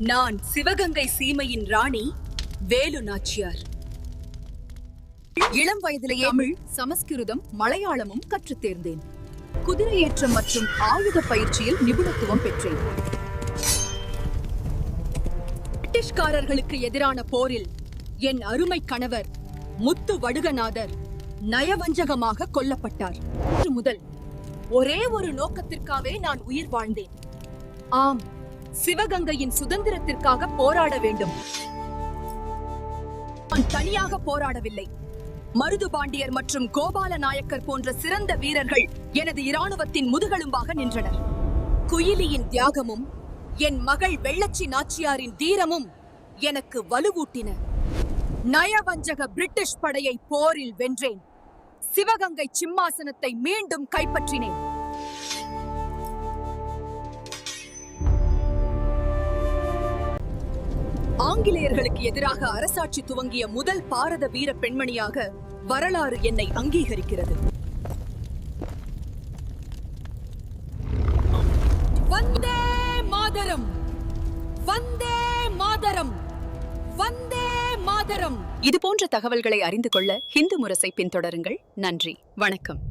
நான் சிவகங்கை சீமையின் ராணி வேலு நாச்சியார். இளம் வயதிலேயே தமிழ் சமஸ்கிருதம் மலையாளமும் கற்றுத் தேர்ந்தேன். குதிரையேற்றம் மற்றும் ஆயுத பயிற்சியில் நிபுணத்துவம் பெற்றேன். பிரிட்டிஷ்காரர்களுக்கு எதிரான போரில் என் அருமை கணவர் முத்து வடுகநாதர் நயவஞ்சகமாக கொல்லப்பட்டார். முதல் ஒரே ஒரு நோக்கத்திற்காகவே நான் உயிர் வாழ்ந்தேன். ஆம் சிவகங்கையின் சுதந்திரத்திற்காக போராட வேண்டும். நான் தனியாக போராடவில்லை. மருது பாண்டியர் மற்றும் கோபால நாயக்கர் போன்ற சிறந்த வீரர்கள் எனது இராணுவத்தின் முதுகெலும்பாக நின்றனர். குயிலியின் தியாகமும் என் மகள் வெள்ளச்சி நாச்சியாரின் தீரமும் எனக்கு வலுவூட்டின. நயவஞ்சக பிரிட்டிஷ் படையை போரில் வென்றேன். சிவகங்கை சிம்மாசனத்தை மீண்டும் கைப்பற்றினேன். ஆங்கிலேயர்களுக்கு எதிராக அரசாட்சி துவங்கிய முதல் பாரத வீர பெண்மணியாக வரலாறு என்னை அங்கீகரிக்கிறது. வந்தே மாதரம்! வந்தே மாதரம்! வந்தே மாதரம்! இது போன்ற தகவல்களை அறிந்து கொள்ள ஹிந்து முரசை பின்தொடருங்கள். நன்றி. வணக்கம்.